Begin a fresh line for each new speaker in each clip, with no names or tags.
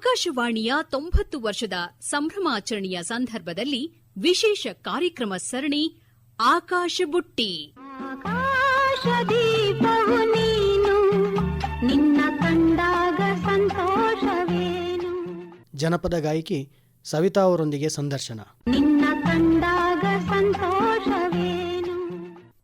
ಆಕಾಶವಾಣಿಯ ತೊಂಬತ್ತು ವರ್ಷದ ಸಂಭ್ರಮಾಚರಣೆಯ ಸಂದರ್ಭದಲ್ಲಿ ವಿಶೇಷ ಕಾರ್ಯಕ್ರಮ ಸರಣಿ ಆಕಾಶ ಬುಟ್ಟಿ.
ಆಕಾಶದೀಪವು ನೀನು ನಿನ್ನ ಕಂಡಾಗ ಸಂತೋಷವೇನು?
ಜನಪದ ಗಾಯಕಿ ಸವಿತಾ ಅವರೊಂದಿಗೆ ಸಂದರ್ಶನ.
ನಿನ್ನ ಕಂಡಾಗ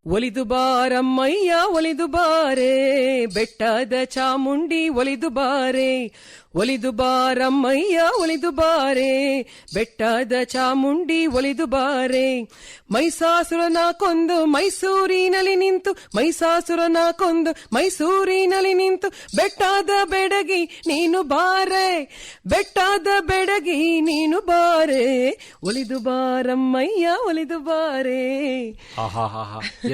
ಒಲಿದು ಬಾರಮ್ಮಯ್ಯ, ಒಲಿದು ಬಾರೆ. ಬೆಟ್ಟದ ಚಾಮುಂಡಿ, ಒಲಿದು ಬಾರೆ. ಒಲಿದು ಬಾರಮ್ಮಯ್ಯ, ಒಲಿದು ಬಾರೆ. ಬೆಟ್ಟದ ಚಾಮುಂಡಿ, ಒಲಿದು ಬಾರೆ. ಮೈಸಾಸುರನ ಕೊಂದು ಮೈಸೂರಿನಲ್ಲಿ ನಿಂತು, ಮೈಸಾಸುರನ ಕೊಂದು ಮೈಸೂರಿನಲ್ಲಿ ನಿಂತು, ಬೆಟ್ಟದ ಬೆಡಗಿ ನೀನು ಬಾರೆ. ಬೆಟ್ಟದ ಬೆಡಗಿ ನೀನು ಬಾರೆ. ಒಲಿದು ಬಾರಮ್ಮಯ್ಯ, ಒಲಿದು ಬಾರೆ.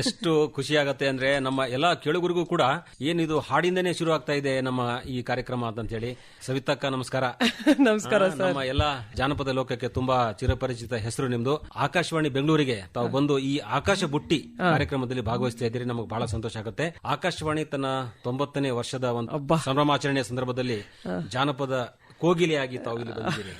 ಎಷ್ಟು ಖುಷಿ ಆಗತ್ತೆ ಅಂದ್ರೆ ನಮ್ಮ ಎಲ್ಲಾ ಕೇಳುಗರಿಗೂ ಕೂಡ ಏನಿದು ಹಾಡಿಂದನೇ ಶುರು ಆಗ್ತಾ ಇದೆ ನಮ್ಮ ಈ ಕಾರ್ಯಕ್ರಮ ಅಂತ ಹೇಳಿ. ಸವಿತಕ್ಕ ನಮಸ್ಕಾರ.
ನಮಸ್ಕಾರ
ನಮ್ಮ ಎಲ್ಲಾ ಜಾನಪದ ಲೋಕಕ್ಕೆ ತುಂಬಾ ಚಿರಪರಿಚಿತ ಹೆಸರು ನಿಮ್ದು. ಆಕಾಶವಾಣಿ ಬೆಂಗಳೂರಿಗೆ ತಾವು ಬಂದು ಈ ಆಕಾಶ ಬುಟ್ಟಿ ಕಾರ್ಯಕ್ರಮದಲ್ಲಿ ಭಾಗವಹಿಸ್ತಾ ಇದ್ದೀರಿ. ನಮಗೆ ಬಹಳ ಸಂತೋಷ ಆಗುತ್ತೆ. ಆಕಾಶವಾಣಿ ತನ್ನ ತೊಂಬತ್ತನೇ ವರ್ಷದ ಒಂದು ಸಂಭ್ರಮಾಚರಣೆಯ ಸಂದರ್ಭದಲ್ಲಿ ಜಾನಪದ ಕೋಗಿಲೆಯಾಗಿ ತಾವು ಇಲ್ಲಿ ಬಂದಿದ್ದೀರಿ.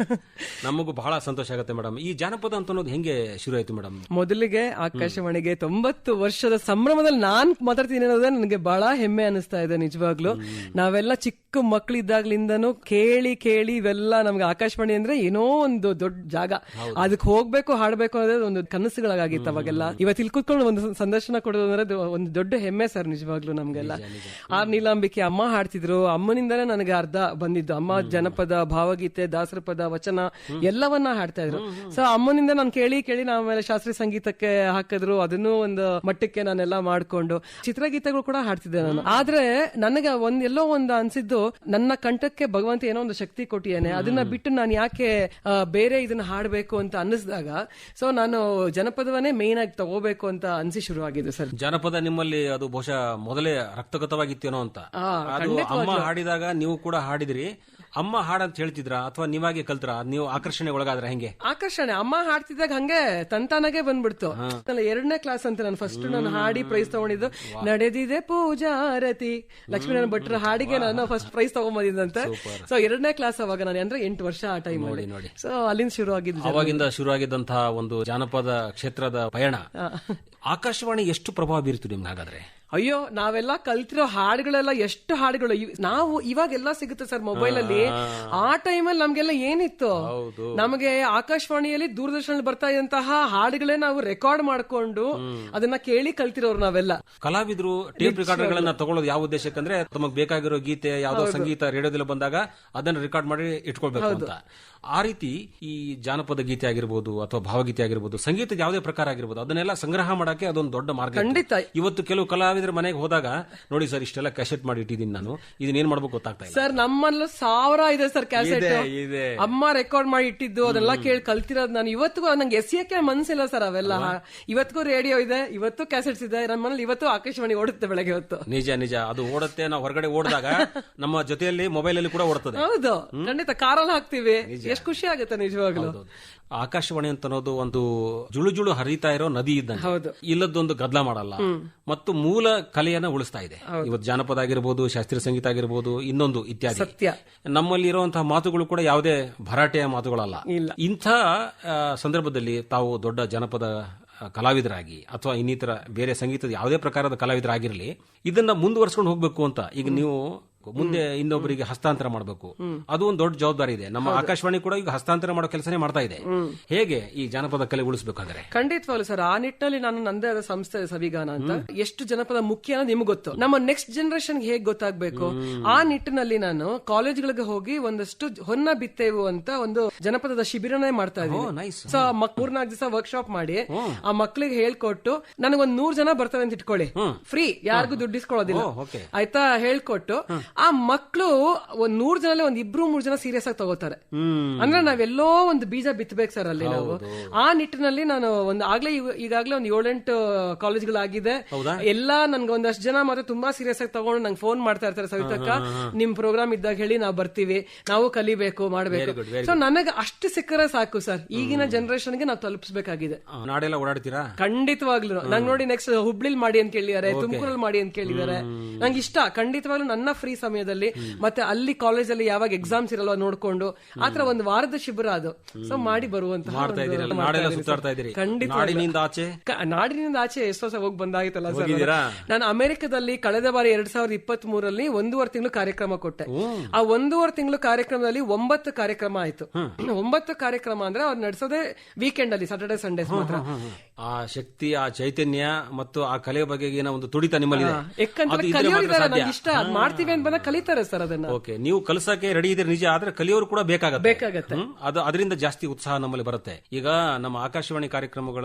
ನಮಗೂ ಬಹಳ ಸಂತೋಷ ಆಗುತ್ತೆ ಮೇಡಮ್. ಈ ಜಾನಪದ ಅಂತ ಅನ್ನೋದು ಹೆಂಗೆ ಶುರು ಆಯ್ತು ಮೇಡಮ್?
ಮೊದಲಿಗೆ ಆಕಾಶವಾಣಿಗೆ ತೊಂಬತ್ತು ವರ್ಷದ ಸಂಭ್ರಮದಲ್ಲಿ ನಾನ್ ಮಾತಾಡ್ತೀನಿ ಅನ್ನೋದೇ ನನಗೆ ಬಹಳ ಹೆಮ್ಮೆ ಅನಿಸ್ತಾ ಇದೆ ನಿಜವಾಗ್ಲು. ನಾವೆಲ್ಲ ಚಿಕ್ಕ ಮಕ್ಕಳಿದ್ದಾಗ್ಲಿಂದನೂ ಕೇಳಿ ಕೇಳಿ ಇವೆಲ್ಲ ನಮ್ಗೆ ಆಕಾಶವಾಣಿ ಅಂದ್ರೆ ಏನೋ ಒಂದು ದೊಡ್ಡ ಜಾಗ. ಅದಕ್ಕೆ ಹೋಗ್ಬೇಕು ಹಾಡ್ಬೇಕು ಅನ್ನೋದೇ ಒಂದು ಕನಸುಗಳಾಗಿತ್ತು ಅವಾಗೆಲ್ಲ. ಇವತ್ತು ಇಲ್ಲಿ ಕುತ್ಕೊಂಡು ಒಂದು ಸಂದರ್ಶನ ಕೊಡೋದು ಅಂದ್ರೆ ಅದು ಒಂದು ದೊಡ್ಡ ಹೆಮ್ಮೆ ಸರ್ ನಿಜವಾಗ್ಲು ನಮ್ಗೆಲ್ಲ. ಆರ್ ನೀಲಾಂಬಿಕೆ ಅಮ್ಮ ಹಾಡ್ತಿದ್ರು. ಅಮ್ಮನಿಂದನೇ ನನಗೆ ಅರ್ಧ ಬಂದಿದ್ದು. ಅಮ್ಮ ಜನಪದ ಭಾವಗೀತೆ ದಾಸರ ಪದ ವಚನ ಎಲ್ಲವನ್ನ ಹಾಡ್ತಾ ಇದ್ರು. ಸೊ ಅಮ್ಮನಿಂದ ನಾನು ಕೇಳಿ ಕೇಳಿ ನಾ ಆಮೇಲೆ ಶಾಸ್ತ್ರೀಯ ಸಂಗೀತಕ್ಕೆ ಹಾಕಿದ್ರು. ಅದನ್ನು ಒಂದು ಮಟ್ಟಕ್ಕೆ ನಾನೆಲ್ಲ ಮಾಡ್ಕೊಂಡು ಚಿತ್ರಗೀತೆಗಳು ಕೂಡ ಹಾಡ್ತಿದ್ದೆ ನಾನು. ಆದ್ರೆ ನನಗೆ ಒಂದ್ ಎಲ್ಲೋ ಒಂದು ಅನ್ಸಿದ್ದು ನನ್ನ ಕಂಠಕ್ಕೆ ಭಗವಂತ ಏನೋ ಒಂದು ಶಕ್ತಿ ಕೊಟ್ಟಿಯಾನೆ. ಅದನ್ನ ಬಿಟ್ಟು ನಾನು ಯಾಕೆ ಬೇರೆ ಇದನ್ನ ಹಾಡ್ಬೇಕು ಅಂತ ಅನ್ನಿಸಿದಾಗ ಸೊ ನಾನು ಜನಪದವನ್ನೇ ಮೇನ್ ಆಗಿ ತಗೋಬೇಕು ಅಂತ ಅನ್ಸಿ ಶುರು ಆಗಿದೆ ಸರ್.
ಜನಪದ ನಿಮ್ಮಲ್ಲಿ ಅದು ಬಹುಶಃ ಮೊದಲೇ ರಕ್ತಗತವಾಗಿತ್ತೇನೋ ಅಂತ. ಅಮ್ಮ ಹಾಡಿದಾಗ ನೀವು ಕೂಡ ಹಾಡಿದ್ರಿ. ಅಮ್ಮ ಹಾಡಂತ ಹೇಳ್ತಿದ್ರ? ಅಥವಾ ನೀವಾಗೆ ಕಲ್ತ್ರ? ನೀವು ಆಕರ್ಷಣೆ ಒಳಗಾದ್ರ ಹೆಂಗೆ?
ಆಕರ್ಷಣೆ. ಅಮ್ಮ ಹಾಡ್ತಿದ್ದಾಗ ಹಂಗೆ ತಂತಾನಾಗೆ ಬಂದ್ಬಿಡ್ತು. ಎರಡನೇ ಕ್ಲಾಸ್ ಅಂತ ನಾನು ಫಸ್ಟ್ ನಾನು ಹಾಡಿ ಪ್ರೈಸ್ ತಗೊಂಡಿದ್ದು. ನಡೆದಿದೆ ಪೂಜಾರತಿ. ಲಕ್ಷ್ಮೀನಾರಾಯಣ ಭಟ್ರ ಹಾಡಿಗೆ ನಾನು ಫಸ್ಟ್ ಪ್ರೈಸ್ ತಗೊಂಬಂದಿದ್ದಂತೆ. ಸೊ ಎರಡನೇ ಕ್ಲಾಸ್ ಅವಾಗ ನಾನು ಅಂದ್ರೆ ಎಂಟು ವರ್ಷ ಆ ಟೈಮ್
ನೋಡಿ, ನೋಡಿ.
ಸೊ ಅಲ್ಲಿಂದ ಶುರು ಆಗಿದ್ದು
ಅವಾಗಿಂದ ಶುರುವಾಗಿದ್ದಂತಹ ಒಂದು ಜಾನಪದ ಕ್ಷೇತ್ರದ ಪಯಣ. ಆಕಾಶವಾಣಿ ಎಷ್ಟು ಪ್ರಭಾವ ಬೀರ್ತು ನಿಮ್ಗೆ ಹಾಗಾದ್ರೆ?
ಅಯ್ಯೋ ನಾವೆಲ್ಲ ಕಲ್ತಿರೋ ಹಾಡುಗಳೆಲ್ಲ ಎಷ್ಟು ಹಾಡುಗಳು? ನಾವು ನಾವು ಇವಾಗೆಲ್ಲ ಸಿಗುತ್ತೆ ಸರ್ ಮೊಬೈಲ್ ಅಲ್ಲಿ ಆ. ಟೈಮಲ್ಲಿ ನಮ್ಗೆಲ್ಲ ಏನಿತ್ತು? ನಮಗೆ ಆಕಾಶವಾಣಿಯಲ್ಲಿ ದೂರದರ್ಶನ ಬರ್ತಾ ಇದ್ದಂತಹ ಹಾಡುಗಳೇ ನಾವು ರೆಕಾರ್ಡ್ ಮಾಡ್ಕೊಂಡು ಅದನ್ನ ಕೇಳಿ ಕಲ್ತಿರೋರು ನಾವೆಲ್ಲ.
ಕಲಾವಿದರು ಟೇಪ್ ರೆಕಾರ್ಡ್ಗಳನ್ನ ತಗೊಳ್ಳೋದು ಯಾವ ಉದ್ದೇಶಕ್ಕಂದ್ರೆ ತಮಗೆ ಬೇಕಾಗಿರೋ ಗೀತೆ ಯಾವ್ದೋ ಸಂಗೀತ ರೇಡಿಯೋದಲ್ಲಿ ಬಂದಾಗ ಅದನ್ನ ರೆಕಾರ್ಡ್ ಮಾಡಿ ಇಟ್ಕೊಳ್ಬೇಕು ಅಂತ. ಆ ರೀತಿ ಈ ಜಾನಪದ ಗೀತೆ ಆಗಿರ್ಬೋದು ಅಥವಾ ಭಾವಗೀತೆ ಆಗಿರ್ಬೋದು ಸಂಗೀತದ ಯಾವುದೇ ಪ್ರಕಾರ ಆಗಿರ್ಬೋದು ಅದನ್ನೆಲ್ಲ ಸಂಗ್ರಹ ಮಾಡಕ್ಕೆ ಅದೊಂದು ದೊಡ್ಡ ಮಾರ್ಗ
ಖಂಡಿತ.
ಇವತ್ತು ಕೆಲವು ಕಲಾವಿದರ ಮನೆಗೆ ಹೋದಾಗ ನೋಡಿ ಸರ್ ಇಷ್ಟೆಲ್ಲ ಕ್ಯಾಸೆಟ್ ಮಾಡಿ ಇಟ್ಟಿದ್ದೀನಿ ನಾನು. ಇದನ್ನ ಏನ್ ಮಾಡ್ಬೇಕು ಗೊತ್ತಾಗ್ತಾ ಇಲ್ಲ.
ಸರ್ ನಮ್ಮಲ್ಲೂ ಸಾವಿರ ಇದೆ ಸರ್ ಕ್ಯಾಸೆಟ್.
ಇದೆ.
ಅಮ್ಮ ರೆಕಾರ್ಡ್ ಮಾಡಿ ಇಟ್ಟಿದ್ದು ಅದೆಲ್ಲ ಕೇಳಿ ಕಲ್ತಿರೋದು ನಾನು. ಇವತ್ತಿಗೂ ನಂಗೆ ಎಸಿಯಕ್ಕೆ ಮನ್ಸಿಲ್ಲ ಸರ್ ಅವೆಲ್ಲ. ಇವತ್ತಿಗೂ ರೇಡಿಯೋ ಇದೆ ಇವತ್ತು ಕ್ಯಾಸೆಟ್ಸ್ ಇದೆ. ನಮ್ಮ ಮನೇಲಿ ಇವತ್ತು ಆಕಾಶವಾಣಿ ಓಡುತ್ತೆ ಬೆಳಗ್ಗೆ ಹೊತ್ತು.
ನಿಜ ನಿಜ. ಅದು ಓಡುತ್ತೆ ನಾವು ಹೊರಗಡೆ ಓಡಿದಾಗ ನಮ್ಮ ಜೊತೆಯಲ್ಲಿ ಮೊಬೈಲ್ ಅಲ್ಲಿ ಕೂಡ ಓಡ್ತದೆ.
ಹೌದು. ಖಂಡಿತ ಕಾರಲ್ಲಿ ಹಾಕ್ತಿವಿ. ಎಷ್ಟು ಖುಷಿ ಆಗುತ್ತೆ ನಿಜವಾಗ್ಲೂ.
ಆಕಾಶವಾಣಿ ಅಂತ ಅನ್ನೋದು ಒಂದು ಜುಳು ಜುಳು ಹರಿತಾ ಇರೋ ನದಿ ಇದ್ದಂಗೆ. ಇಲ್ಲದೊಂದು ಗದ್ದಲ ಮಾಡಲ್ಲ. ಮತ್ತು ಮೂಲ ಕಲೆಯನ್ನ ಉಳಿಸ್ತಾ ಇದೆ. ಇವತ್ತು ಜಾನಪದ ಆಗಿರ್ಬೋದು ಶಾಸ್ತ್ರೀಯ ಸಂಗೀತ ಆಗಿರ್ಬೋದು ಇನ್ನೊಂದು ಇತ್ಯಾದಿ.
ಸತ್ಯ.
ನಮ್ಮಲ್ಲಿ ಇರುವಂತಹ ಮಾತುಗಳು ಕೂಡ ಯಾವುದೇ ಭರಾಟೆಯ ಮಾತುಗಳಲ್ಲ. ಇಂಥ ಸಂದರ್ಭದಲ್ಲಿ ತಾವು ದೊಡ್ಡ ಜನಪದ ಕಲಾವಿದರಾಗಿ ಅಥವಾ ಇನ್ನಿತರ ಬೇರೆ ಸಂಗೀತದ ಯಾವುದೇ ಪ್ರಕಾರದ ಕಲಾವಿದರಾಗಿರಲಿ ಇದನ್ನ ಮುಂದುವರ್ಸ್ಕೊಂಡು ಹೋಗ್ಬೇಕು ಅಂತ ಈಗ ನೀವು ಮುಂದೆ ಇನ್ನೊಬ್ಬರಿಗೆ ಹಸ್ತಾಂತರ ಮಾಡಬೇಕು. ಅದು ಒಂದು ದೊಡ್ಡ ಜವಾಬ್ದಾರಿ ಇದೆ. ನಮ್ಮ ಆಕಾಶವಾಣಿ ಕೂಡ ಈಗ ಹಸ್ತಾಂತರ ಮಾಡೋ ಕೆಲಸನೇ ಮಾಡ್ತಾ ಇದೆ. ಹೇಗೆ ಈ ಜಾನಪದ ಕಲೆ ಉಳಿಸಬೇಕಾದ್ರೆ?
ಖಂಡಿತವಾಗ್ಲು ಸರ್ ಆ ನಿಟ್ಟಿನಲ್ಲಿ ನಾನು ನಂದೇ ಆದ ಸಂಸ್ಥೆ ಸವಿಗಾನ ಅಂತ. ಎಷ್ಟು ಜನಪದ ಮುಖ್ಯ ಅನ್ನೋದು ನಿಮ್ಗೆ ಗೊತ್ತು. ನಮ್ಮ ನೆಕ್ಸ್ಟ್ ಜನರೇಷನ್ ಹೇಗೆ ಗೊತ್ತಾಗಬೇಕು? ಆ ನಿಟ್ಟಿನಲ್ಲಿ ನಾನು ಕಾಲೇಜ್ಗಳಿಗೆ ಹೋಗಿ ಒಂದಷ್ಟು ಹೊನ್ನ ಬಿತ್ತೇವು ಅಂತ ಒಂದು ಜನಪದದ ಶಿಬಿರನೇ ಮಾಡ್ತಾ ಇದ್ದೀನಿ. ಸೊ ಮೂರ್ನಾಲ್ಕು ದಿವಸ ವರ್ಕ್ಶಾಪ್ ಮಾಡಿ ಆ ಮಕ್ಳಿಗೆ ಹೇಳ್ಕೊಟ್ಟು ನನಗೊಂದ್ ನೂರ್ ಜನ ಬರ್ತವೆ ಅಂತ ಇಟ್ಕೊಳ್ಳಿ. ಫ್ರೀ ಯಾರಿಗೂ ದುಡ್ಡಿಸ್ಕೊಳ್ಳೋದಿಲ್ಲ. ಆಯ್ತಾ? ಹೇಳ್ಕೊಟ್ಟು ಆ ಮಕ್ಕಳು ಒಂದ್ ನೂರ್ ಜನ ಒಂದ್ ಇಬ್ರು ಮೂರ್ ಜನ ಸೀರಿಯಸ್ ಆಗಿ ತಗೋತಾರೆ. ಅಂದ್ರೆ ನಾವೆಲ್ಲೋ ಒಂದು ಬೀಜ ಬಿತ್ತಬೇಕು ಸರ್ ಅಲ್ಲಿ ನಾವು. ಆ ನಿಟ್ಟಿನಲ್ಲಿ ನಾನು ಒಂದು ಆಗ್ಲೇ ಈಗಾಗ್ಲೇ ಒಂದ್ ಏಳೆಂಟು ಕಾಲೇಜ್ಗಳಾಗಿದೆ. ಎಲ್ಲಾ ನನ್ಗೆ ಒಂದಷ್ಟು ಜನ ಮಾತ್ರ ತುಂಬಾ ಸೀರಿಯಸ್ ಆಗಿ ತಗೊಂಡು ನಂಗೆ ಫೋನ್ ಮಾಡ್ತಾ ಇರ್ತಾರೆ ಸವಿತಕ್ಕ ನಿಮ್ ಪ್ರೋಗ್ರಾಮ್ ಇದ್ದಾಗ ಹೇಳಿ ನಾವು ಬರ್ತೀವಿ. ನಾವು ಕಲಿಬೇಕು ಮಾಡ್ಬೇಕು. ಸೊ ನನಗೆ ಅಷ್ಟು ಸಿಕ್ಕರೆ ಸಾಕು ಸರ್ ಈಗಿನ ಜನರೇಷನ್ಗೆ ನಾವು ತಲುಪಿಸಬೇಕಾಗಿದೆ.
ನಾಡೆಲ್ಲ ಓಡಾಡ್ತೀರಾ?
ಖಂಡಿತವಾಗ್ಲು. ನಂಗೆ ನೋಡಿ ನೆಕ್ಸ್ಟ್ ಹುಬ್ಳಿಲ್ ಮಾಡಿ ಅಂತ ಕೇಳಿದಾರೆ ತುಮಕೂರಲ್ಲಿ ಮಾಡಿ ಅಂತ ಕೇಳಿದಾರೆ ನಂಗೆ ಇಷ್ಟ. ಖಂಡಿತವಾಗ್ಲೂ ನನ್ನ ಫ್ರೀ ಸಮಯದಲ್ಲಿ ಮತ್ತೆ ಅಲ್ಲಿ ಕಾಲೇಜಲ್ಲಿ ಯಾವಾಗ ಎಕ್ಸಾಮ್ಸ್ ಇರಲ್ವಾ ನೋಡ್ಕೊಂಡು ಆತರ ಒಂದು ವಾರದ ಶಿಬಿರ ಅದು. ಸೊ ಮಾಡಿ ಬರುವಂತಹ ಖಂಡಿತ
ನಾಡಿನಿಂದ ಆಚೆ?
ಕ- ನಾಡಿನಿಂದ ಆಚೆ ಎಷ್ಟೋ ಸಹ ಹೋಗಿ ಬಂದಾಗಿತ್ತಲ್ಲ ಸರ್ ನಾನು ಅಮೆರಿಕದಲ್ಲಿ ಕಳೆದ ಬಾರಿ ಎರಡ್ ಸಾವಿರದ ಇಪ್ಪತ್ತ್ ಮೂರಲ್ಲಿ ಒಂದೂವರೆ ತಿಂಗಳು ಕಾರ್ಯಕ್ರಮ ಕೊಟ್ಟೆ. ಆ ಒಂದೂವರೆ ತಿಂಗಳು ಕಾರ್ಯಕ್ರಮದಲ್ಲಿ ಒಂಬತ್ತು ಕಾರ್ಯಕ್ರಮ ಆಯ್ತು. ಒಂಬತ್ತು ಕಾರ್ಯಕ್ರಮ ಅಂದ್ರೆ ಅವ್ರು ನಡೆಸೋದೇ ವೀಕೆಂಡ್ ಅಲ್ಲಿ ಸಾಟರ್ಡೆ ಸಂಡೇಸ್ ಮಾತ್ರ.
ಆ ಶಕ್ತಿ ಆ ಚೈತನ್ಯ ಮತ್ತು ಆ ಕಲೆ ಬಗೆಗಿನ ಒಂದು ತುಡಿತ.
ನಂಗೆ ಇಷ್ಟ. ಮಾಡ್ತೀವಿ ಅಂತ ಕಲಿತಾರೆ ಸರ್ ಅದನ್ನ.
ಓಕೆ ನೀವು ಕಲಸಕ್ಕೆ ರೆಡಿ ಇದ್ರೆ ನಿಜ ಆದ್ರೆ ಕಲಿಯೋರು ಕೂಡ ಬೇಕಾಗತ್ತೆ.
ಬೇಕಾಗತ್ತೆ.
ಅದು ಅದರಿಂದ ಜಾಸ್ತಿ ಉತ್ಸಾಹ ನಮ್ಮಲ್ಲಿ ಬರುತ್ತೆ. ಈಗ ನಮ್ಮ ಆಕಾಶವಾಣಿ ಕಾರ್ಯಕ್ರಮಗಳ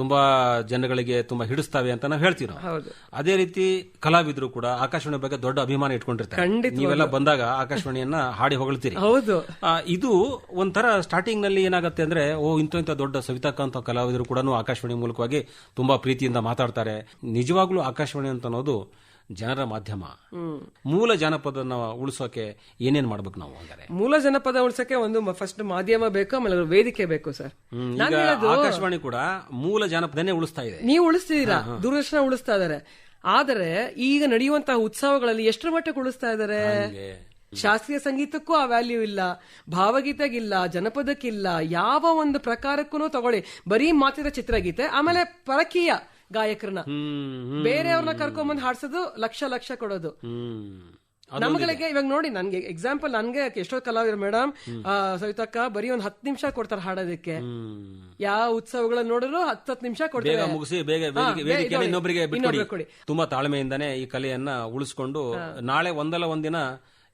ತುಂಬಾ ಜನಗಳಿಗೆ ತುಂಬಾ ಹಿಡಿಸ್ತವೆ ಅಂತ ನಾವು ಹೇಳ್ತೀವಿ ನಾವು. ಅದೇ ರೀತಿ ಕಲಾವಿದರು ಕೂಡ ಆಕಾಶವಾಣಿ ಬಗ್ಗೆ ದೊಡ್ಡ ಅಭಿಮಾನ ಇಟ್ಕೊಂಡಿರ್ತಾರೆ. ನೀವೆಲ್ಲ ಬಂದಾಗ ಆಕಾಶವಾಣಿಯನ್ನ ಹಾಡಿ ಹೊಗಳ್ತೀರಿ.
ಹೌದು.
ಇದು ಒಂಥರ ಸ್ಟಾರ್ಟಿಂಗ್ನಲ್ಲಿ ಏನಾಗುತ್ತೆ ಅಂದ್ರೆ ಓ ಇಂಥ ಇಂಥ ದೊಡ್ಡ ಸವಿತಾಕಾಂತ ಕಲಾವಿದರು ಕೂಡ ಆಕಾಶವಾಣಿ ಮೂಲಕವಾಗಿ ತುಂಬಾ ಪ್ರೀತಿಯಿಂದ ಮಾತಾಡ್ತಾರೆ. ನಿಜವಾಗ್ಲೂ ಆಕಾಶವಾಣಿ ಅಂತ ಅನ್ನೋದು ಜನರ ಮಾಧ್ಯಮ. ಮೂಲ ಜನಪದ ಉಳಿಸೋಕೆ ಏನೇನ್ ಮಾಡ್ಬೇಕು ನಾವು ಅಂದ್ರೆ
ಮೂಲ ಜನಪದ ಉಳಿಸೋಕೆ ಒಂದು ಫಸ್ಟ್ ಮಾಧ್ಯಮ ಬೇಕು ಆಮೇಲೆ ವೇದಿಕೆ ಬೇಕು ಸರ್.
ಆಕಾಶವಾಣಿ ಕೂಡ ಮೂಲ ಜನಪದನೇ ಉಳಿಸ್ತಾ ಇದೆ.
ನೀವು ಉಳಿಸ್ತಿದ್ದೀರಾ ದೂರದರ್ಶನ ಉಳಿಸ್ತಾ ಇದಾರೆ. ಆದರೆ ಈಗ ನಡೆಯುವಂತಹ ಉತ್ಸವಗಳಲ್ಲಿ ಎಷ್ಟರ ಮಟ್ಟಕ್ಕೆ ಉಳಿಸ್ತಾ ಇದಾರೆ? ಶಾಸ್ತ್ರೀಯ ಸಂಗೀತಕ್ಕೂ ಆ ವ್ಯಾಲ್ಯೂ ಇಲ್ಲ ಭಾವಗೀತೆಗಿಲ್ಲ ಜನಪದಕ್ಕಿಲ್ಲ ಯಾವ ಒಂದು ಪ್ರಕಾರಕ್ಕೂ ತಗೊಳ್ಳಿ. ಬರೀ ಮಾತಿದ ಚಿತ್ರಗೀತೆ ಆಮೇಲೆ ಪರಕೀಯ. ಗಾಯಕರನ್ನ. ಬೇರೆಯವ್ರನ್ನ ಕರ್ಕೊಂಬಂದು ಹಾಡ್ಸೋದು ಲಕ್ಷ ಲಕ್ಷ ಕೊಡೋದು. ನಮ್ಗಳಿಗೆ ಇವಾಗ ನೋಡಿ ನನ್ಗೆ ಎಕ್ಸಾಂಪಲ್ ನನ್ಗೆ ಎಷ್ಟೋ ಕಲಾವಿದ್ರು ಮೇಡಮ್ ಸವಿತಕ್ಕ ಬರೀ ಒಂದ್ ಹತ್ತು ನಿಮಿಷ ಕೊಡ್ತಾರೆ ಹಾಡೋದಕ್ಕೆ. ಯಾವ ಉತ್ಸವಗಳನ್ನ ನೋಡಿದ್ರು ಹತ್ತು ಹತ್ತು ನಿಮಿಷ ಕೊಡ್ತಾರೆ.
ಮುಗಿಸಿ ಬೇಗ ಇನ್ನೊಬ್ಬರಿಗೆ
ಕೊಡಿ.
ತುಂಬಾ ತಾಳ್ಮೆಯಿಂದಾನೆ ಈ ಕಲೆಯನ್ನ ಉಳಿಸ್ಕೊಂಡು ನಾಳೆ ಒಂದಲ್ಲ ಒಂದಿನ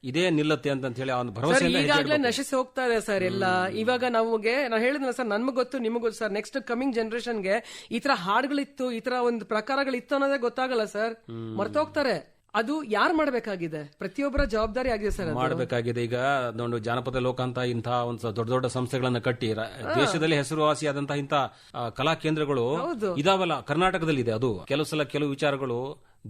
ಇದೇ ನಿಲ್ಲತ್ತೆ ಅಂತ ಹೇಳಿ ಆ ಭರವಸೆ
ಈಗಾಗಲೇ ನಶಿಸಿ ಹೋಗ್ತಾ ಇದೆ ಸರ್ ಎಲ್ಲ. ಇವಾಗ ನಮಗೆ ನಾನು ಹೇಳಿದ್ನಲ್ಲ ಸರ್ ನನ್ಗೆ ಗೊತ್ತು ನಿಮ್ಗೆ ಗೊತ್ತು ಸರ್. ನೆಕ್ಸ್ಟ್ ಕಮಿಂಗ್ ಜನರೇಷನ್ಗೆ ಈ ತರ ಹಾಡುಗಳಿತ್ತು ಈ ತರ ಒಂದು ಪ್ರಕಾರಗಳಿತ್ತು ಅನ್ನೋದೇ ಗೊತ್ತಾಗಲ್ಲ ಸರ್. ಮರ್ತೋಗ್ತಾರೆ. ಅದು ಯಾರು ಮಾಡಬೇಕಾಗಿದೆ? ಪ್ರತಿಯೊಬ್ಬರ ಜವಾಬ್ದಾರಿ ಆಗಿದೆ ಸರ್.
ಮಾಡಬೇಕಾಗಿದೆ. ಈಗ ಒಂದು ಜಾನಪದ ಲೋಕ ಅಂತ ಇಂತಹ ಒಂದು ದೊಡ್ಡ ದೊಡ್ಡ ಸಂಸ್ಥೆಗಳನ್ನ ಕಟ್ಟಿ ದೇಶದಲ್ಲಿ ಹೆಸರುವಾಸಿಯಾದಂತಹ ಇಂತಹ ಕಲಾ ಕೇಂದ್ರಗಳು ಇದಾವಲ್ಲ ಕರ್ನಾಟಕದಲ್ಲಿ ಇದೆ ಅದು. ಕೆಲವು ಸಲ ಕೆಲವು ವಿಚಾರಗಳು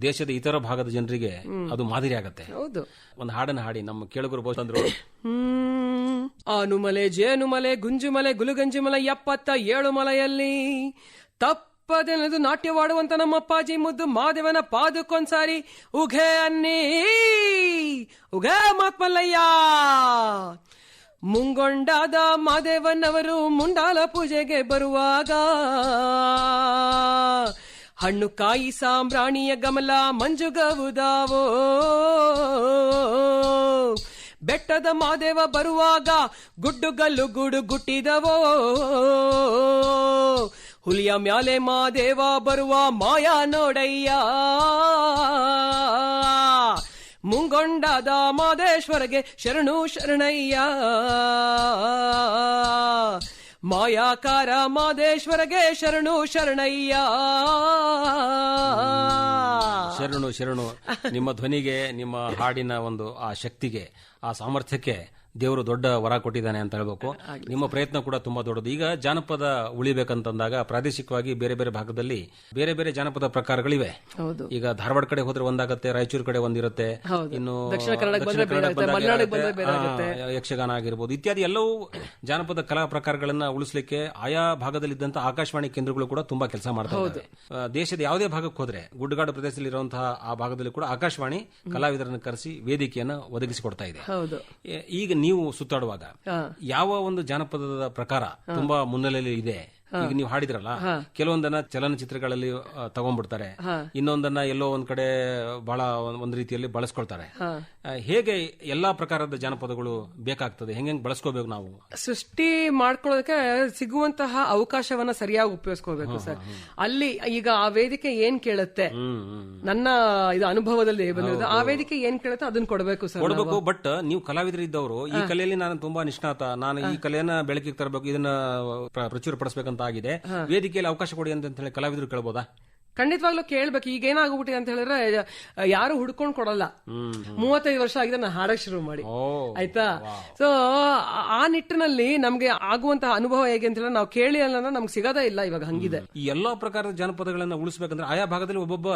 ದೇಶದ ಇತರ ಭಾಗದ ಜನರಿಗೆ ಅದು ಮಾದರಿ ಆಗತ್ತೆ.
ಹೌದು.
ಒಂದು ಹಾಡನ್ನ ಹಾಡಿ ನಮ್ಮ ಕೇಳುಗರು ಬಂದ್ರು
ಹ್ಮ್. ಆನುಮಲೆ ಜೇನುಮಲೆ ಗುಂಜುಮಲೆ ಗುಲುಗಂಜುಮಲೆ ಎಪ್ಪತ್ತ ಏಳು ಮಲೆಯಲ್ಲಿ ತಪ್ಪದೆನದು ನಾಟ್ಯವಾಡುವಂತ ನಮ್ಮ ಅಪ್ಪಾಜಿ ಮುದ್ದು ಮಾದೇವನ ಪಾದಕ್ಕೊಂದ್ಸಾರಿ ಉಘೆ ಅನ್ನಿ, ಉಘೆ ಮಾತ್ಮಲ್ಲಯ್ಯ. ಮುಂಗೊಂಡಾದ ಮಾದೇವನವರು ಮುಂಡಾಲ ಪೂಜೆಗೆ ಬರುವಾಗ ಹಣ್ಣು ಕಾಯಿ ಸಾಂಬ್ರಾಣಿಯ ಗಮಲ ಮಂಜುಗವುದಾವೋ. ಬೆಟ್ಟದ ಮಾದೇವ ಬರುವಾಗ ಗುಡ್ಡುಗಲ್ಲು ಗುಡು ಗುಟ್ಟಿದವೋ ಹುಲಿಯ ಮ್ಯಾಲೆ ಮಾದೇವ ಬರುವ ಮಾಯಾ ನೋಡಯ್ಯ. ಮುಂಗೊಂಡಾದ ಮಾದೇಶ್ವರಗೆ ಶರಣು ಶರಣಯ್ಯ. ಮಾಯಾಕಾರ ಮಾದೇಶ್ವರಗೆ ಶರಣು ಶರಣಯ್ಯ.
ಶರಣು ಶರಣು. ನಿಮ್ಮ ಧ್ವನಿಗೆ, ನಿಮ್ಮ ಹಾಡಿನ ಒಂದು ಆ ಶಕ್ತಿಗೆ, ಆ ಸಾಮರ್ಥ್ಯಕ್ಕೆ ದೇವರು ದೊಡ್ಡ ವರ ಕೊಟ್ಟಿದ್ದಾನೆ ಅಂತ ಹೇಳ್ಬೇಕು. ನಿಮ್ಮ ಪ್ರಯತ್ನ ಕೂಡ ತುಂಬಾ ದೊಡ್ಡದು. ಈಗ ಜಾನಪದ ಉಳಿಬೇಕಂತಂದಾಗ ಪ್ರಾದೇಶಿಕವಾಗಿ ಬೇರೆ ಬೇರೆ ಭಾಗದಲ್ಲಿ ಬೇರೆ ಬೇರೆ ಜಾನಪದ ಪ್ರಕಾರಗಳಿವೆ. ಈಗ ಧಾರವಾಡ ಕಡೆ ಹೋದ್ರೆ ಒಂದಾಗತ್ತೆ ರಾಯಚೂರು ಕಡೆ ಒಂದಿರುತ್ತೆ ಇನ್ನು
ದಕ್ಷಿಣ.
ಯಕ್ಷಗಾನ ಆಗಿರ್ಬೋದು ಇತ್ಯಾದಿ ಎಲ್ಲವೂ ಜಾನಪದ ಕಲಾ ಪ್ರಕಾರಗಳನ್ನ ಉಳಿಸಲಿಕ್ಕೆ ಆಯಾ ಭಾಗದಲ್ಲಿದ್ದಂತಹ ಆಕಾಶವಾಣಿ ಕೇಂದ್ರಗಳು ಕೂಡ ತುಂಬಾ ಕೆಲಸ ಮಾಡ್ತಾ ಇದೆ ದೇಶದ ಯಾವುದೇ ಭಾಗಕ್ಕೆ ಹೋದ್ರೆ ಗುಡ್ಡಗಾಡು ಪ್ರದೇಶದಲ್ಲಿ ಇರುವಂತಹ ಆ ಭಾಗದಲ್ಲಿ ಕೂಡ ಆಕಾಶವಾಣಿ ಕಲಾವಿದರನ್ನು ಕರೆಸಿ ವೇದಿಕೆಯನ್ನ ಒದಗಿಸಿಕೊಡ್ತಾ ಇದೆ. ಈಗ ನೀವು ಸುತ್ತಾಡುವಾಗ ಯಾವ ಒಂದು ಜಾನಪದದ ಪ್ರಕಾರ ತುಂಬಾ ಮುನ್ನೆಲೆಯಲ್ಲಿ ಇದೆ ಈಗ ನೀವು ಹಾಡಿದ್ರಲ್ಲ ಕೆಲವೊಂದನ್ನ ಚಲನಚಿತ್ರಗಳಲ್ಲಿ ತಗೊಂಡ್ಬಿಡ್ತಾರೆ. ಇನ್ನೊಂದನ್ನ ಎಲ್ಲೋ ಒಂದ್ ಕಡೆ ಬಹಳ ಒಂದ್- ರೀತಿಯಲ್ಲಿ ಬಳಸ್ಕೊಳ್ತಾರೆ. ಹೇಗೆ ಎಲ್ಲಾ ಪ್ರಕಾರದ ಜಾನಪದಗಳು ಬೇಕಾಗ್ತದೆ? ಹೆಂಗ್ ಬಳಸ್ಕೋಬೇಕು ನಾವು?
ಸೃಷ್ಟಿ ಮಾಡ್ಕೊಳ್ಳೋದಕ್ಕೆ ಸಿಗುವಂತಹ ಅವಕಾಶವನ್ನ ಸರಿಯಾಗಿ ಉಪಯೋಗಿಸ್ಕೋಬೇಕು ಸರ್. ಅಲ್ಲಿ ಈಗ ಆ ವೇದಿಕೆ ಏನ್ ಕೇಳುತ್ತೆ? ನನ್ನ ಇದು ಅನುಭವದಲ್ಲಿ ಬಂದಿರೋದು. ಆ ವೇದಿಕೆ ಏನ್ ಕೇಳುತ್ತೆ ಅದನ್ನ ಕೊಡಬೇಕು ಸರ್
ಕೊಡಬೇಕು ಬಟ್ ನೀವು ಕಲಾವಿದರಿದ್ದವರು ಈ ಕಲೆಯಲ್ಲಿ ನಾನು ತುಂಬಾ ನಿಷ್ಣಾತ. ನಾನು ಈ ಕಲೆಯನ್ನ ಬೆಳಕಿಗೆ ತರಬೇಕು ಇದನ್ನ ಪ್ರ- ಪ್ರಚುರ ಪಡಿಸಬೇಕಂತ ಆಗಿದೆ ವೇದಿಕೆಯಲ್ಲಿ ಅವಕಾಶ ಕೊಡಿ ಅಂತ ಹೇಳಿ ಕಲಾವಿದರು ಕೇಳ್ಬೋದಾ?
ಖಂಡಿತವಾಗ್ಲೂ ಕೇಳ್ಬೇಕು. ಈಗ ಏನಾಗ್ಬಿಟ್ಟಿದೆ ಅಂತ ಹೇಳಿದ್ರೆ ಯಾರು ಹುಡ್ಕೊಂಡ್ ಕೊಡಲ್ಲ. ಮೂವತ್ತೈದು ವರ್ಷ ಆಗಿದೆ ನಾನು ಹಾಡಕ್ ಶುರು ಮಾಡಿ. ಆಯ್ತಾ? ಸೊ ಆ ನಿಟ್ಟಿನಲ್ಲಿ ನಮ್ಗೆ ಆಗುವಂತಹ ಅನುಭವ ಹೇಗೆ ಅಂತ ಹೇಳಿ ನಾವು ಕೇಳಿ ಅಲ್ಲ ನಮ್ಗೆ ಸಿಗೋದೇ ಇಲ್ಲ ಇವಾಗ ಹಂಗಿದೆ.
ಈ ಎಲ್ಲಾ ಪ್ರಕಾರದ ಜನಪದಗಳನ್ನ ಉಳಿಸಬೇಕಂದ್ರೆ ಆಯಾ ಭಾಗದಲ್ಲಿ ಒಬ್ಬೊಬ್ಬ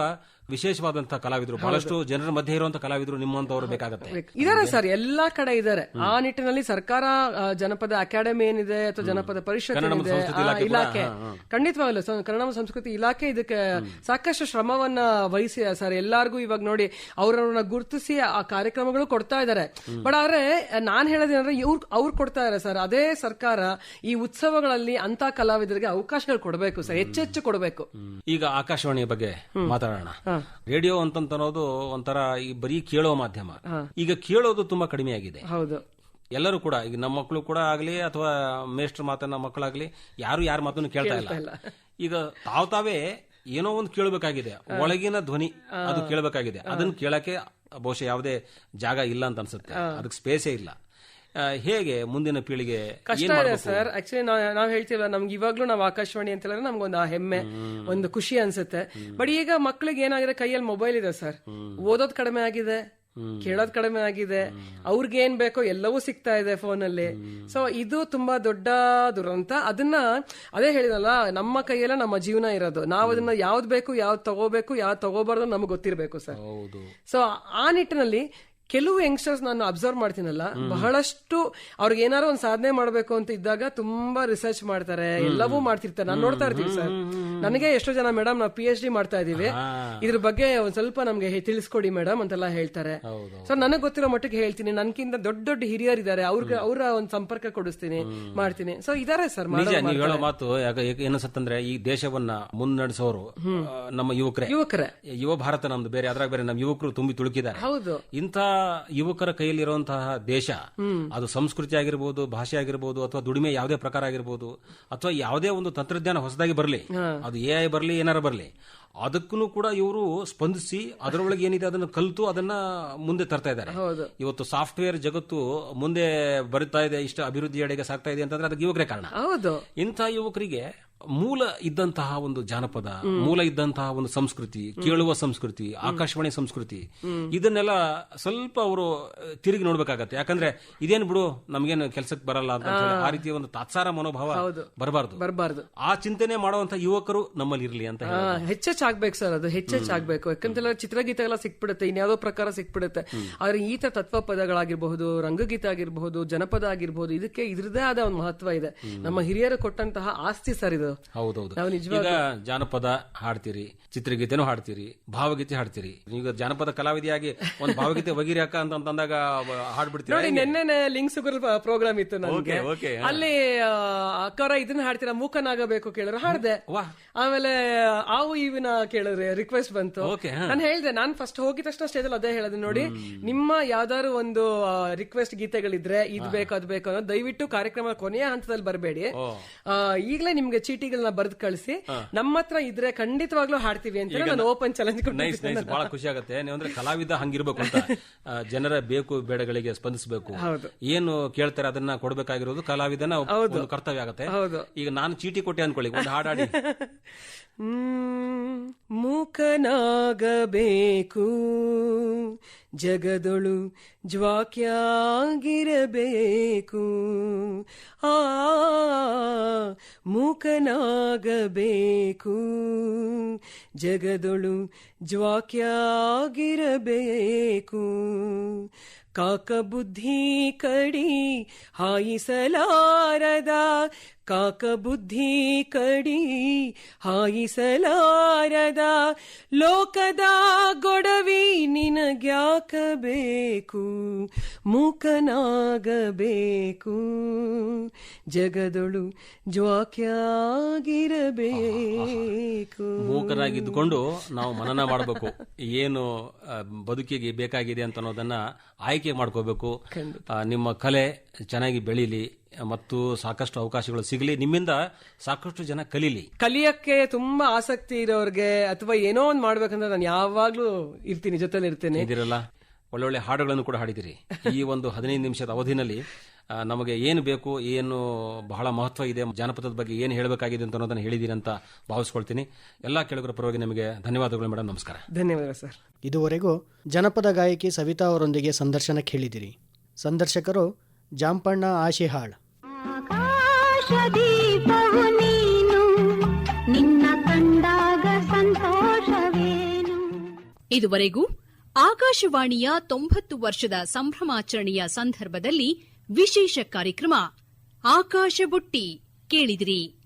ವಿಶೇಷವಾದಂತಹ ಕಲಾವಿದರು. ಬಹಳಷ್ಟು ಜನರ ಮಧ್ಯೆ ಇರುವಂತಹ ಕಲಾವಿದರು ನಿಮ್ಮಂತವರು ಬೇಕಾಗುತ್ತೆ.
ಇದಾರೆ ಸರ್ ಎಲ್ಲಾ ಕಡೆ ಇದಾರೆ. ಆ ನಿಟ್ಟಿನಲ್ಲಿ ಸರ್ಕಾರ ಜನಪದ ಅಕಾಡೆಮಿ ಏನಿದೆ ಅಥವಾ ಜನಪದ ಪರಿಷತ್
ಇಲಾಖೆ
ಖಂಡಿತವಾಗಲೂ ಕನ್ನಡ ಸಂಸ್ಕೃತಿ ಇಲಾಖೆ ಇದಕ್ಕೆ ಸಾಕಷ್ಟು ಶ್ರಮವನ್ನ ವಹಿಸಿ ಸರ್ ಎಲ್ಲಾರ್ಗೂ ಇವಾಗ ನೋಡಿ ಅವ್ರವ್ರನ್ನ ಗುರುತಿಸಿ ಆ ಕಾರ್ಯಕ್ರಮಗಳು ಕೊಡ್ತಾ ಇದ್ದಾರೆ ಬಟ್ ಆದ್ರೆ ನಾನ್ ಹೇಳೋದೇನಂದ್ರೆ ಇವ್ರು ಅವ್ರು ಕೊಡ್ತಾ ಇದಾರೆ ಸರ್. ಅದೇ ಸರ್ಕಾರ ಈ ಉತ್ಸವಗಳಲ್ಲಿ ಅಂತ ಕಲಾವಿದರಿಗೆ ಅವಕಾಶಗಳು ಕೊಡಬೇಕು ಸರ್ ಹೆಚ್ಚೆಚ್ಚು ಕೊಡಬೇಕು.
ಈಗ ಆಕಾಶವಾಣಿಯ ಬಗ್ಗೆ ಮಾತಾಡೋಣ. ರೇಡಿಯೋ ಅಂತನ್ನೋದು ಒಂಥರ ಈ ಬರೀ ಕೇಳೋ ಮಾಧ್ಯಮ. ಈಗ ಕೇಳೋದು ತುಂಬಾ ಕಡಿಮೆ ಆಗಿದೆ.
ಹೌದು.
ಎಲ್ಲರೂ ಕೂಡ ಈಗ ನಮ್ಮ ಮಕ್ಕಳು ಕೂಡ ಆಗಲಿ ಅಥವಾ ಮೇಷ್ಟ್ರ ಮಾತನ್ನ ಮಕ್ಕಳಾಗ್ಲಿ ಯಾರು ಯಾರ ಮಾತನ್ನು ಕೇಳ್ತಾ ಇಲ್ಲ. ಈಗ ತಾವ್ ತಾವೇ ಏನೋ ಒಂದು ಕೇಳಬೇಕಾಗಿದೆ. ಒಳಗಿನ ಧ್ವನಿ ಅದು ಕೇಳಬೇಕಾಗಿದೆ. ಅದನ್ನ ಕೇಳಕ್ಕೆ ಬಹುಶಃ ಯಾವುದೇ ಜಾಗ ಇಲ್ಲ ಅಂತ ಅನ್ಸುತ್ತೆ. ಅದಕ್ಕೆ ಸ್ಪೇಸೇ ಇಲ್ಲ. ಹೇಗೆ ಮುಂದಿನ ಪೀಳಿಗೆ
ಕಷ್ಟ ಇದೆ ಸರ್. ಆಕ್ಚುಲಿ ನಾವ್ ಹೇಳ್ತೀವಲ್ಲ ನಮ್ಗೆ ಇವಾಗ್ಲೂ ನಾವು ಆಕಾಶವಾಣಿ ಅಂತ ಹೇಳಿದ್ರೆ ನಮ್ಗೊಂದು ಆ ಹೆಮ್ಮೆ ಒಂದು ಖುಷಿ ಅನ್ಸುತ್ತೆ. ಬಟ್ ಈಗ ಮಕ್ಳಿಗೆ ಏನಾಗಿದೆ ಕೈಯಲ್ಲಿ ಮೊಬೈಲ್ ಇದೆ ಸರ್. ಓದೋದ್ ಕಡಿಮೆ ಆಗಿದೆ ಕೇಳೋದ್ ಕಡಿಮೆ ಆಗಿದೆ ಅವ್ರಿಗೆ ಏನ್ ಬೇಕೋ ಎಲ್ಲವೂ ಸಿಗ್ತಾ ಇದೆ ಫೋನ್ ಅಲ್ಲಿ. ಸೊ ಇದು ತುಂಬಾ ದೊಡ್ಡ ದುರಂತ. ಅದನ್ನ ಅದೇ ಹೇಳಿದಲ್ಲ ನಮ್ಮ ಕೈಯಲ್ಲ ನಮ್ಮ ಜೀವನ ಇರೋದು. ನಾವು ಅದನ್ನ ಯಾವ್ದು ಬೇಕು ಯಾವ್ದು ತಗೋಬೇಕು ಯಾವ್ದು ತಗೋಬಾರ್ದು ನಮ್ಗೆ ಗೊತ್ತಿರಬೇಕು ಸರ್. ಸೊ ಆ ನಿಟ್ಟಿನಲ್ಲಿ ಕೆಲವು ಯಂಗ್ಸ್ಟರ್ಸ್ ನಾನು ಅಬ್ಸರ್ವ್ ಮಾಡ್ತೀನಲ್ಲ ಬಹಳಷ್ಟು ಅವ್ರಿಗೆ ಏನಾರು ಒಂದು ಸಾಧನೆ ಮಾಡಬೇಕು ಅಂತ ಇದ್ದಾಗ ತುಂಬಾ ರಿಸರ್ಚ್ ಮಾಡ್ತಾರೆ ಎಲ್ಲವೂ ಮಾಡ್ತಿರ್ತಾರೆ. ನಾನು ನೋಡ್ತಾ ಇರ್ತೀವಿ ಸರ್. ನನಗೆ ಎಷ್ಟೋ ಜನ ಮೇಡಮ್ ನಾವು ಪಿ ಎಚ್ ಡಿ ಮಾಡ್ತಾ ಇದೀವಿ ಇದ್ರ ಬಗ್ಗೆ ಒಂದ್ ಸ್ವಲ್ಪ ನಮ್ಗೆ ತಿಳಿಸ್ಕೊಡಿ ಮೇಡಮ್ ಅಂತೆಲ್ಲ ಹೇಳ್ತಾರೆ. ಸೊ ನನಗೆ ಗೊತ್ತಿರೋ ಮಟ್ಟಿಗೆ ಹೇಳ್ತೀನಿ. ನನ್ಕಿಂತ ದೊಡ್ಡ ದೊಡ್ಡ ಹಿರಿಯರಿದ್ದಾರೆ. ಅವ್ರಿಗೆ ಅವರ ಒಂದು ಸಂಪರ್ಕ ಕೊಡಿಸ್ತೀನಿ ಮಾಡ್ತೀನಿ. ಸೊ ಇದಾರೆ ಸರ್
ಹೇಳೋ ಮಾತು ಏನನ್ಸತ್ತಂದ್ರೆ ಈ ದೇಶವನ್ನ ಮುನ್ನಡೆಸೋರು ನಮ್ಮ ಯುವಕರೇ.
ಯುವಕರೇ.
ಯುವ ಭಾರತ ನಮ್ದು ಬೇರೆ ಅದ್ರಾಗ ಬೇರೆ ನಮ್ಮ ಯುವಕರು ತುಂಬಿ ತುಳುಕಿದ್ದಾರೆ.
ಹೌದು.
ಇಂಥ ಯುವಕರ ಕೈಯಲ್ಲಿರುವಂತಹ ದೇಶ ಅದು ಸಂಸ್ಕೃತಿ ಆಗಿರ್ಬೋದು ಭಾಷೆ ಆಗಿರ್ಬೋದು ಅಥವಾ ದುಡಿಮೆ ಯಾವುದೇ ಪ್ರಕಾರ ಆಗಿರ್ಬೋದು ಅಥವಾ ಯಾವುದೇ ಒಂದು ತಂತ್ರಜ್ಞಾನ ಹೊಸದಾಗಿ ಬರಲಿ ಅದು ಎ ಐ ಬರಲಿ ಏನಾರ ಬರಲಿ ಅದಕ್ಕೂ ಕೂಡ ಇವರು ಸ್ಪಂದಿಸಿ ಅದರೊಳಗೆ ಏನಿದೆ ಅದನ್ನು ಕಲಿತು ಅದನ್ನ ಮುಂದೆ ತರ್ತಾ ಇದ್ದಾರೆ. ಇವತ್ತು ಸಾಫ್ಟ್ವೇರ್ ಜಗತ್ತು ಮುಂದೆ ಬರುತ್ತಾ ಇದೆ ಇಷ್ಟು ಅಭಿವೃದ್ಧಿಯೆಡೆಗೆ ಸಾಗ್ತಾ ಇದೆ ಅಂತಂದ್ರೆ ಅದಕ್ಕೆ ಯುವಕರೇ ಕಾರಣ. ಇಂಥ ಯುವಕರಿಗೆ ಮೂಲ ಇದ್ದಂತಹ ಒಂದು ಜಾನಪದ ಮೂಲ ಇದ್ದಂತಹ ಒಂದು ಸಂಸ್ಕೃತಿ ಕೇಳುವ ಸಂಸ್ಕೃತಿ ಆಕಾಶವಾಣಿ ಸಂಸ್ಕೃತಿ ಇದನ್ನೆಲ್ಲ ಸ್ವಲ್ಪ ಅವರು ತಿರುಗಿ ನೋಡ್ಬೇಕಾಗತ್ತೆ. ಯಾಕಂದ್ರೆ ಇದೇನು ಬಿಡು ನಮ್ಗೇನು ಕೆಲಸಕ್ಕೆ ಬರಲ್ಲ ಅಂತ ಆ. ರೀತಿಯ ಒಂದು ತಾತ್ಸಾರ ಮನೋಭಾವ ಬರಬಾರ್ದು.
ಬರಬಾರ್ದು.
ಆ ಚಿಂತನೆ ಮಾಡುವಂತ ಯುವಕರು ನಮ್ಮಲ್ಲಿ ಇರ್ಲಿ ಅಂತ
ಹೆಚ್ಚೆಚ್ಚಾಗ್ಬೇಕು ಸರ್ ಅದು ಹೆಚ್ಚೆಚ್ಚಾಗ್ಬೇಕು. ಯಾಕಂದ್ರೆ ಚಿತ್ರಗೀತೆ ಎಲ್ಲ ಸಿಕ್ಬಿಡುತ್ತೆ ಇನ್ಯಾವುದೋ ಪ್ರಕಾರ ಸಿಕ್ಬಿಡುತ್ತೆ. ಆದ್ರೆ ಈತ ತತ್ವ ಪದಗಳಾಗಿರ್ಬಹುದು ರಂಗಗೀತೆ ಆಗಿರಬಹುದು ಜನಪದ ಆಗಿರ್ಬಹುದು ಇದಕ್ಕೆ ಇದ್ರದೇ ಆದ ಒಂದು ಮಹತ್ವ ಇದೆ. ನಮ್ಮ ಹಿರಿಯರು ಕೊಟ್ಟಂತಹ ಆಸ್ತಿ ಸರ್ ಇದು.
ಹೌದೌದು.
ನಾವು
ಈಗ ಜಾನಪದ ಹಾಡ್ತೀರಿ ಚಿತ್ರಗೀತೆನೂ ಹಾಡ್ತೀರಿ ಭಾವಗೀತೆ ಹಾಡ್ತೀರಿ. ಈಗ ಜಾನಪದ ಕಲಾವಿದೆಯಾಗಿ ಒಂದು ಭಾವಗೀತೆ ಬಗಿರಿ ಅಕ್ಕ ಅಂತ ಅಂತಂದಾಗ ಹಾಡ್ಬಿಡ್ತೀರಿ
ನೋಡಿ ನಿನ್ನೆ ಲಿಂಗ್ ಸುಗರ್ ಪ್ರೋಗ್ರಾಮ್ ಇತ್ತು ನನಗೆ. ಅಲ್ಲಿ ಅಕ್ಕರ ಇದನ್ನ ಹಾಡ್ತೀರಾ ಮೂಕನಾಗಬೇಕು ಕೇಳಿದ್ರು ಹಾಡ್ದೆ. ಆಮೇಲೆ ಆವು ಇವಿನ ಕೇಳಿದ್ರೆ ರಿಕ್ವೆಸ್ಟ್ ಬಂತು. ನಾನು ಹೇಳ್ದೆ ನಾನು ಫಸ್ಟ್ ಹೋಗಿದ ತಕ್ಷಣ ಸ್ಟೇಜ್ ಅಲ್ಲಿ ಅದೇ ಹೇಳಿದೆ ನೋಡಿ. ನಿಮ್ಮ ಯಾವ್ದಾದ್ರು ಒಂದು ರಿಕ್ವೆಸ್ಟ್ ಗೀತೆಗಳಿದ್ರೆ ಇದ್ ಬೇಕು ಅದ್ ಬೇಕು ಅನ್ನೋದು ದಯವಿಟ್ಟು ಕಾರ್ಯಕ್ರಮ ಕೊನೆಯ ಹಂತದಲ್ಲಿ ಬರಬೇಡಿ. ಈಗಲೇ ನಿಮ್ಗೆ ಚೀಟಿಗಳನ್ನ ಬರೆದು ಕಳಿಸಿ ನಮ್ಮ ಹತ್ರ ಇದ್ರೆ ಖಂಡಿತವಾಗ್ಲೂ ಹಾಡ್ತೀವಿ ಅಂತ ನಾನು ಓಪನ್ ಚಾಲೆಂಜ್
ನೈಸ್ ನೈಸ್. ಬಹಳ ಖುಷಿ ಆಗುತ್ತೆ. ನೀವು ಅಂದ್ರೆ ಕಲಾವಿದ ಹಂಗಿರ್ಬೇಕು ಅಂತ ಜನರ ಬೇಕು ಬೇಡಗಳಿಗೆ ಸ್ಪಂದಿಸಬೇಕು. ಏನು ಕೇಳ್ತಾರೆ ಅದನ್ನ ಕೊಡ್ಬೇಕಾಗಿರೋದು ಕಲಾವಿದನ ಕರ್ತವ್ಯ ಆಗುತ್ತೆ.
ಹೌದು.
ಈಗ ನಾನು ಚೀಟಿ ಕೊಟ್ಟೆ ಅನ್ಕೊಳ್ಳಿ ಒಂದು ಹಾಡಾಡಿ
ಹ್ಮ್, ಮೂಕನಾಗಬೇಕು. ಜಗದೊಳು ಜ್ವಾಕ್ಯಾಗಿರಬೇಕು. ಆ ಮೂಕನಾಗಬೇಕು. ಜಗದೊಳು ಜ್ವಾಕ್ಯಾಗಿರಬೇಕು. ಕಾಕ ಬುದ್ಧಿ ಕಡಿ ಹಾಯಿಸಲಾರದ ಕಾಕ ಬುದ್ಧಿ ಕಡಿ ಹಾಯಿಸಲಾರದ. ಲೋಕದ ಗೊಡವಿ ನಿನಗ್ಯಾಕಬೇಕು, ಮೂಕನಾಗಬೇಕು. ಜಗದೊಳು ಜ್ವಾಕ್ಯಾಗಿರಬೇಕು.
ಮೂಕರಾಗಿದ್ದುಕೊಂಡು ನಾವು ಮನನ ಮಾಡಬೇಕು. ಏನು ಬದುಕಿಗೆ ಬೇಕಾಗಿದೆ ಅಂತ ಅನ್ನೋದನ್ನ ಆಯ್ಕೆ ಮಾಡ್ಕೋಬೇಕು. ನಿಮ್ಮ ಕಲೆ ಚೆನ್ನಾಗಿ ಬೆಳೀಲಿ ಮತ್ತು ಸಾಕಷ್ಟು ಅವಕಾಶಗಳು ಸಿಗಲಿ. ನಿಮ್ಮಿಂದ ಸಾಕಷ್ಟು ಜನ ಕಲೀಲಿ.
ಕಲಿಯಕ್ಕೆ ತುಂಬಾ ಆಸಕ್ತಿ ಇರೋರಿಗೆ ಅಥವಾ ಏನೋ ಒಂದು ಮಾಡ್ಬೇಕಂದ್ರೆ ನಾನು ಯಾವಾಗ್ಲೂ ಇರ್ತೀನಿ ಜೊತೆಲಿ ಇರ್ತೀನಿ.
ಇದಿರಲ್ಲ ಒಳ್ಳೊಳ್ಳೆ ಹಾಡುಗಳನ್ನು ಕೂಡ ಹಾಡಿದಿರಿ. ಈ ಒಂದು ಹದಿನೈದು ನಿಮಿಷದ ಅವಧಿನಲ್ಲಿ ನಮಗೆ ಏನು ಬೇಕು ಏನು ಬಹಳ ಮಹತ್ವ ಇದೆ ಜಾನಪದದ ಬಗ್ಗೆ ಏನು ಹೇಳಬೇಕಾಗಿದೆ ಅಂತ ಅನ್ನೋದನ್ನ ಹೇಳಿದ್ದೀರಿ ಅಂತ ಭಾವಿಸ್ಕೊಳ್ತೀನಿ. ಎಲ್ಲ ಕೇಳುಗರ ಪರವಾಗಿ ನಿಮಗೆ ಧನ್ಯವಾದಗಳು ಮೇಡಮ್ ನಮಸ್ಕಾರ.
ಧನ್ಯವಾದ ಸರ್.
ಇದುವರೆಗೂ ಜನಪದ ಗಾಯಕಿ ಸವಿತಾ ಅವರೊಂದಿಗೆ ಸಂದರ್ಶನ ಕೇಳಿದಿರಿ. ಸಂದರ್ಶಕರು ಜಾಂಪಣ್ಣ ಆಶಿಹಾಳ್.
ಆಕಾಶ ದೀಪವು ನೀನು ನಿನ್ನ ಕಂಡಾಗ ಸಂತೋಷವೇನು?
ಇದುವರೆಗೂ ಆಕಾಶವಾಣಿಯ ತೊಂಬತ್ತು ವರ್ಷದ ಸಂಭ್ರಮಾಚರಣೆಯ ಸಂದರ್ಭದಲ್ಲಿ ವಿಶೇಷ ಕಾರ್ಯಕ್ರಮ ಆಕಾಶ ಬುಟ್ಟಿ ಕೇಳಿದಿರಿ.